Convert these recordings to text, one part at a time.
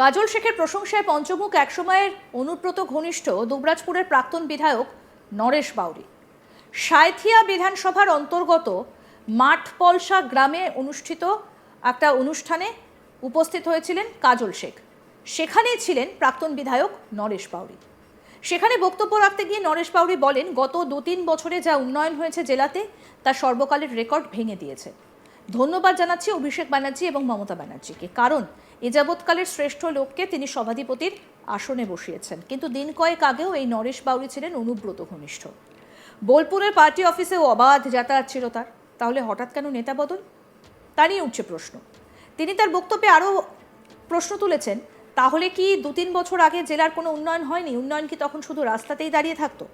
কাজল শেখের প্রশংসায় পঞ্চমুখ একসময়ের অনুব্রত ঘনিষ্ঠ দুবরাজপুরের প্রাক্তন বিধায়ক নরেশ বাউরি। সাঁথিয়া বিধানসভার অন্তর্গত মাঠপলসা গ্রামে অনুষ্ঠিত একটা অনুষ্ঠানে উপস্থিত হয়েছিলেন কাজল শেখ। সেখানেই ছিলেন প্রাক্তন বিধায়ক নরেশ বাউরি। সেখানে বক্তব্য রাখতে গিয়ে নরেশ বাউরি বলেন, গত দু তিন বছরে যা উন্নয়ন হয়েছে জেলাতে, তা সর্বকালের রেকর্ড ভেঙে দিয়েছে। ধন্যবাদ জানাচ্ছি অভিষেক ব্যানার্জি এবং মমতা ব্যানার্জিকে। কারণ এ যাবৎকালের শ্রেষ্ঠ লোককে তিনি সভাধিপতির আসনে বসিয়েছেন। কিন্তু দিন কয়েক আগেও এই নরেশ বাউরি ছিলেন অনুব্রত ঘনিষ্ঠ। বোলপুরের পার্টি অফিসেও অবাধ যাতায়াত ছিল তার। তাহলে হঠাৎ কেন নেতা বদল? তা নিয়ে উঠছে প্রশ্ন। তিনি তার বক্তব্যে আরও প্রশ্ন তুলেছেন, তাহলে কি দু তিন বছর আগে জেলার কোনো উন্নয়ন হয়নি? উন্নয়ন কি তখন শুধু রাস্তাতেই দাঁড়িয়ে থাকতো?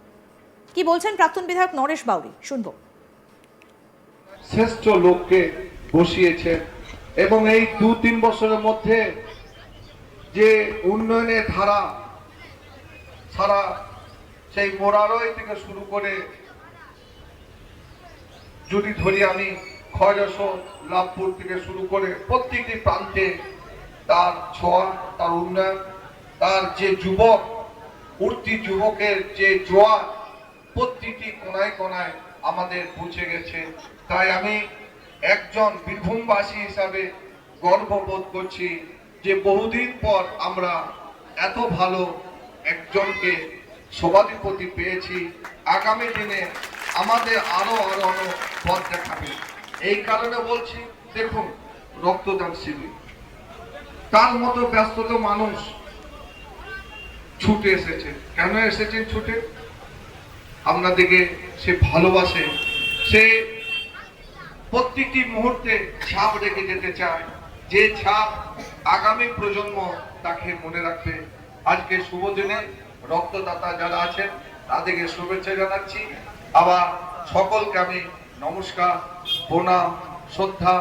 কি বলছেন প্রাক্তন বিধায়ক নরেশ বাউরি? শুনব। শ্রেষ্ঠ লোককে বসিয়েছেন এবং এই দু তিন বছরের মধ্যে যে উন্নয়নের ধারা সারা সেই মোরারয় থেকে শুরু করে যদি ধরি আমি খয়রস, লাভপুর থেকে শুরু করে প্রত্যেকটি প্রান্তে তার ছোঁয়া, তার উন্নয়ন, তার যে যুবক, উঠতি যুবকের যে জোয়ার প্রতিটি কোনায় কোনায় আমাদের পৌঁছে গেছে। তাই আমি একজন বীরভূমবাসী হিসাবে গর্ববোধ করছি যে বহুদিন পর আমরা এত ভালো একজনকে সভাধিপতি পেয়েছি। আগামী দিনে আমাদের আরও আরও আরও পথ দেখাবে। এই কারণে বলছি, দেখুন, রক্তদান শিবির। তার মতো ব্যস্তত মানুষ ছুটে এসেছে। কেন এসেছেন ছুটে? আপনাদেরকে সে ভালোবাসে। সে প্রত্যেকটি মুহূর্তে ছাপ রেখে যেতে চায়। যে ছাপ আগামী প্রজন্ম তাকে মনে রাখবে। আজকে শুভ দিনে রক্তদাতা যারা আছেন, তাদেরকে শুভেচ্ছা জানাচ্ছি। আবার সকলকে আমি নমস্কার, প্রণাম, শ্রদ্ধা,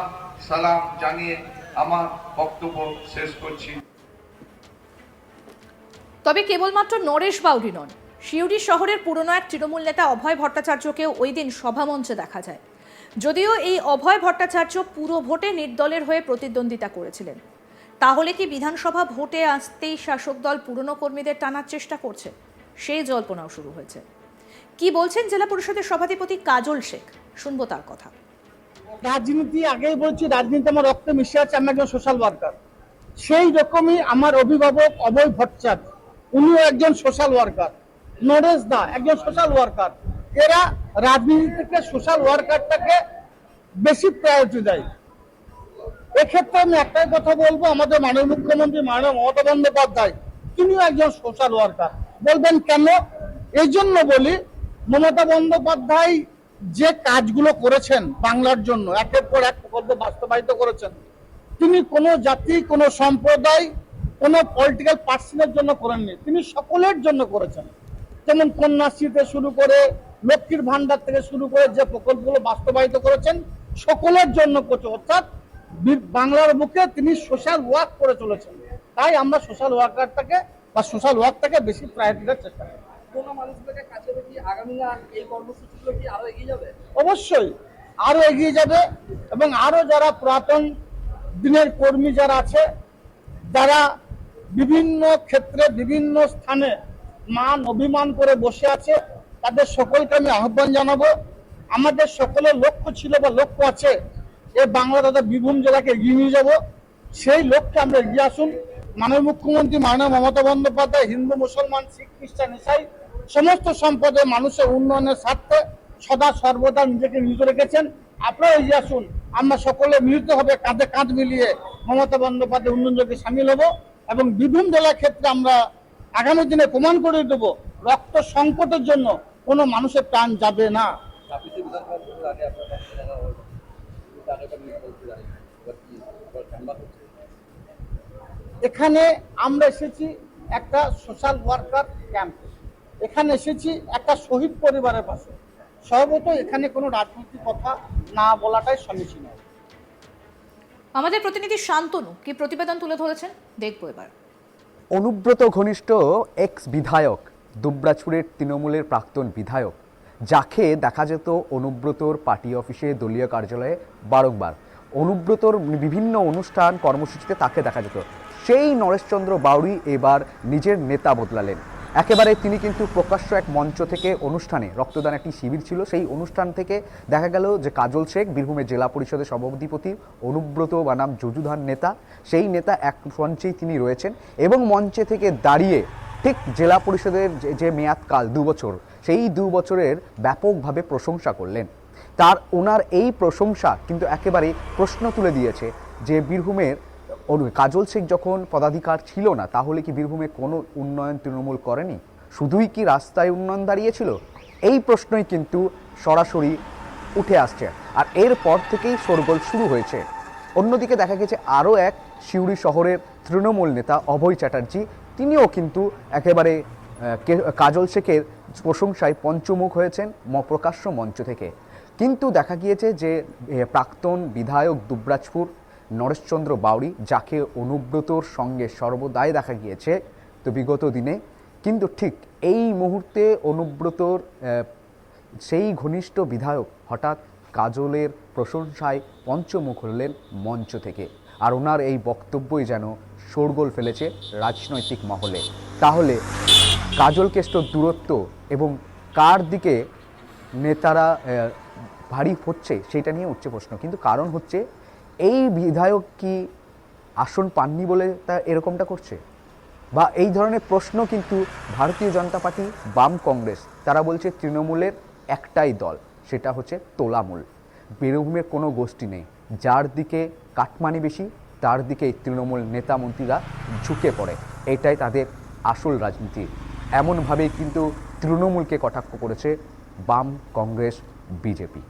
সালাম জানিয়ে আমার বক্তব্য শেষ করছি। তবে কেবলমাত্র নরেশ বাউরি নন শিউড়ি শহরের পুরনো এক তৃণমূল নেতা অভয় ভট্টাচার্যকেও ওই দিন সভামঞ্চে দেখা যায়। যদিও এই অভয় ভট্টাচার্য পুরো ভোটে নির্দলের হয়ে প্রতিদ্বন্দ্বিতা করেছিলেন। তাহলে কি বিধানসভা ভোটে আসতেই শাসক দল পুরনো কর্মীদের টানার চেষ্টা করছে? সেই জল্পনাও শুরু হয়েছে। কি বলছেন জেলা পরিষদের সভাধিপতি কাজল শেখ? শুনব তার কথা। রাজনীতি আগেই বলছি রাজনীতি আমার রক্তে মিশে আছে, আমি একজন সোশ্যাল ওয়ার্কার সেই রকমই আমার অভিভাবক অভয় ভট্টাচার্য, উনিও একজন সোশ্যাল ওয়ার্কার নরেশ দা, একজন সোশ্যাল ওয়ার্কার এরা রাজনীতি থেকে সোশ্যাল ওয়ার্কারটাকে বেশি প্রায়োরিটি দেয়। এক্ষেত্রে আমি একটাই কথা বলব, আমাদের মাননীয় মুখ্যমন্ত্রী মাননীয় মমতা বন্দ্যোপাধ্যায়, তিনিও একজন সোশ্যাল ওয়ার্কার বলবেন কেন? এই জন্য বলি, মমতা বন্দ্যোপাধ্যায় যে কাজগুলো করেছেন বাংলার জন্য, একের পর এক প্রকল্প বাস্তবায়িত করেছেন, তিনি কোনো জাতি, কোনো সম্প্রদায়, কোনো পলিটিক্যাল পার্সনের জন্য করেননি। তিনি সকলের জন্য করেছেন। যেমন কন্যাশ্রীতে শুরু করে লক্ষ্মীর ভান্ডার থেকে শুরু করে যে প্রকল্পগুলো বাস্তবায়িত করেছেন সকলের জন্য করছে অর্থাৎ বাংলার বুকে তিনি সোশ্যাল ওয়ার্ক করে চলেছেন। তাই আমরা সোশ্যাল ওয়ার্কারটাকে বা সোশ্যাল ওয়ার্কটাকে বেশি প্রায়োরিটি দেওয়ার চেষ্টা করি। কোনো মানুষগুলোকে কাছে রেখে আগামী এই কর্মসূচিগুলো কি আরও এগিয়ে যাবে? অবশ্যই আরও এগিয়ে যাবে এবং আরও যারা পুরাতন দিনের কর্মী যারা আছে যারা বিভিন্ন ক্ষেত্রে বিভিন্ন স্থানে মান অভিমান করে বসে আছে তাদের সকলকে আমি আহ্বান জানাব। আমাদের সকলের লক্ষ্য ছিল বা লক্ষ্য আছে এ বাংলা তথা বীরভূম জেলাকে এগিয়ে নিয়ে যাব। সেই লক্ষ্যে আমরা এগিয়ে আসুন। মাননীয় মুখ্যমন্ত্রী, মাননীয় মমতা বন্দ্যোপাধ্যায়, হিন্দু, মুসলমান, শিখ, খ্রিস্টান, ইসাই, সমস্ত সম্পদে মানুষের উন্নয়নের স্বার্থে সদা সর্বদা নিজেকে নিয়োজিত রেখেছেন। আপনারা এগিয়ে আসুন। আমরা সকলে মিলিত হবে, কাঁধে কাঁধ মিলিয়ে মমতা বন্দ্যোপাধ্যায় উন্নয়ন যোগে সামিল হব এবং বীরভূম জেলার ক্ষেত্রে আমরা আগামী দিনে প্রমাণ করে দেব রক্ত সংকটের জন্য কোনো মানুষের প্রাণ যাবে না। নিয়ে এখানে আমরা এসেছি একটা সোশ্যাল ওয়ার্কার ক্যাম্প এখানে এসেছি একটা শহীদ পরিবারের পাশে। সর্বত এখানে কোনো রাজনৈতিক কথা না বলাটাই সমীচীন হবে আমাদের প্রতিনিধি শান্তনু কি প্রতিবেদন তুলে ধরেছেন? দেখব এবার। অনুব্রত ঘনিষ্ঠ এক্স বিধায়ক দুবরাজপুরের তৃণমূলের প্রাক্তন বিধায়ক। যাকে দেখা যেত অনুব্রতর পার্টি অফিসে দলীয় কার্যালয়ে বারংবার। অনুব্রতর বিভিন্ন অনুষ্ঠান কর্মসূচিতে তাকে দেখা যেত। সেই নরেশচন্দ্র বাউরি এবার নিজের নেতা বদলালেন। একেবারে তিনি কিন্তু প্রকাশ্য এক মঞ্চ থেকে অনুষ্ঠানে রক্তদান একটি শিবির ছিল। সেই অনুষ্ঠান থেকে দেখা গেল যে কাজল শেখ, বীরভূমের জেলা পরিষদের সভাপতি অনুব্রত বানাম যজুধান নেতা। সেই নেতা এক মঞ্চেই তিনি রয়েছেন এবং মঞ্চে থেকে দাঁড়িয়ে ঠিক জেলা পরিষদের যে- যে মেয়াদকাল দু বছর, সেই দু বছরের ব্যাপকভাবে প্রশংসা করলেন। তার ওনার এই প্রশংসা কিন্তু একেবারে প্রশ্ন তুলে দিয়েছে যে বীরভূমের কাজল শেখ যখন পদাধিকার ছিল না, তাহলে কি বীরভূমে কোনো উন্নয়ন তৃণমূল করেনি? শুধুই কি রাস্তায় উন্নয়ন দাঁড়িয়েছিল? এই প্রশ্নই কিন্তু সরাসরি উঠে আসছে। আর এরপর থেকেই শোরগোল শুরু হয়েছে। অন্যদিকে দেখা গেছে আরও এক সিউড়ি শহরের তৃণমূল নেতা অভয় চ্যাটার্জি তিনিও কিন্তু একেবারে কাজল শেখের প্রশংসায় পঞ্চমুখ হয়েছেন প্রকাশ্য মঞ্চ থেকে। কিন্তু দেখা গিয়েছে যে প্রাক্তন বিধায়ক দুবরাজপুর, নরেশচন্দ্র বাউরি যাকে অনুব্রতর সঙ্গে সর্বদাই দেখা গিয়েছে তো বিগত দিনে, কিন্তু ঠিক এই মুহূর্তে অনুব্রতর সেই ঘনিষ্ঠ বিধায়ক হঠাৎ কাজলের প্রশংসায় পঞ্চমুখ হলেন মঞ্চ থেকে। আর ওনার এই বক্তব্যই যেন শোরগোল ফেলেছে রাজনৈতিক মহলে। তাহলে কাজল কেষ্টর দূরত্ব এবং কার দিকে নেতারা ভারী হচ্ছে সেটা নিয়ে উঠছে প্রশ্ন। কিন্তু কারণ হচ্ছে এই বিধায়ক কি আসন পাননি বলে তা এরকমটা করছে? বা এই ধরনের প্রশ্ন কিন্তু ভারতীয় জনতা পার্টি, বাম কংগ্রেস, তারা বলছে তৃণমূলের একটাই দল, সেটা হচ্ছে তোলামূল। বীরভূমের কোনো গোষ্ঠী নেই। যার দিকে কাটমানি বেশি, তার দিকে এই তৃণমূল নেতা মন্ত্রীরা ঝুঁকে পড়ে। এটাই তাদের আসল রাজনীতি। এমনভাবেই কিন্তু তৃণমূলকে কটাক্ষ করেছে বাম কংগ্রেস, বিজেপি।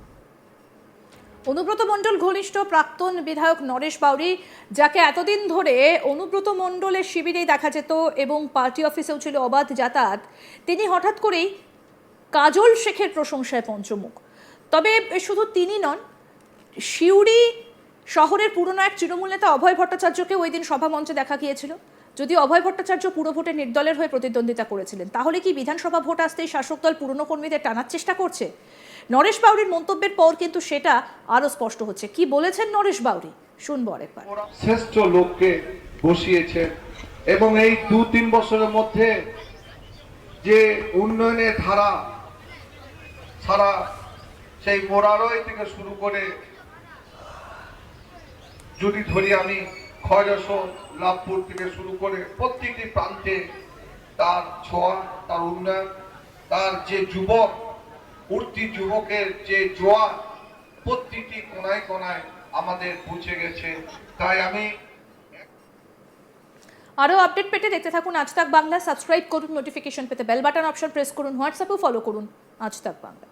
অনুব্রত মণ্ডল ঘনিষ্ঠ প্রাক্তন বিধায়ক নরেশ বাউরি, যাকে এতদিন ধরে অনুব্রত মণ্ডলের শিবিরেই দেখা যেত এবং পার্টি অফিসেও ছিল অবাধ যাতায়াত, তিনি হঠাৎ করেই কাজল শেখের প্রশংসায় পঞ্চমুখ। তবে শুধু তিনি নন সিউড়ি শহরের পুরনো এক তৃণমূল নেতা অভয় ভট্টাচার্যকে ওই দিন সভা মঞ্চে দেখা গিয়েছিল। যদি অভয় ভট্টাচার্য পুরো ভোটে নির্দলের হয়ে প্রতিদ্বন্দ্বিতা করেছিলেন, তাহলে কি বিধানসভা ভোট আসতেই শাসক দল পুরনো কর্মীদের টানার চেষ্টা করছে? নরেশ বাউরির মন্তব্যের পর কিন্তু সেটা আরও স্পষ্ট হচ্ছে। কি বলেছেন নরেশ বাউরি? শুনব আরেকবার। শ্রেষ্ঠ লোককে বসিয়েছেন এবং এই দু তিন বছরের মধ্যে যে উন্নয়নের ধারা সারা সেই মোরারয় থেকে শুরু করে যদি ধরি আমি খয়রস লাভপুর থেকে শুরু করে প্রত্যেকটি প্রান্তে তার ছোঁয়া, তার উন্নয়ন, তার যে যুবক, উঠতি যুবকের যে জোয়ার প্রত্যেকটি কোনায় কোনায় আমাদের পৌঁছে গেছে। তাই আমি আরও আপডেট পেতে দেখতে থাকুন আজ তাক বাংলা। সাবস্ক্রাইব করুন, নোটিফিকেশন পেতে বেল বাটন অপশন প্রেস করুন, হোয়াটসঅ্যাপেও ফলো করুন আজ তাক বাংলা।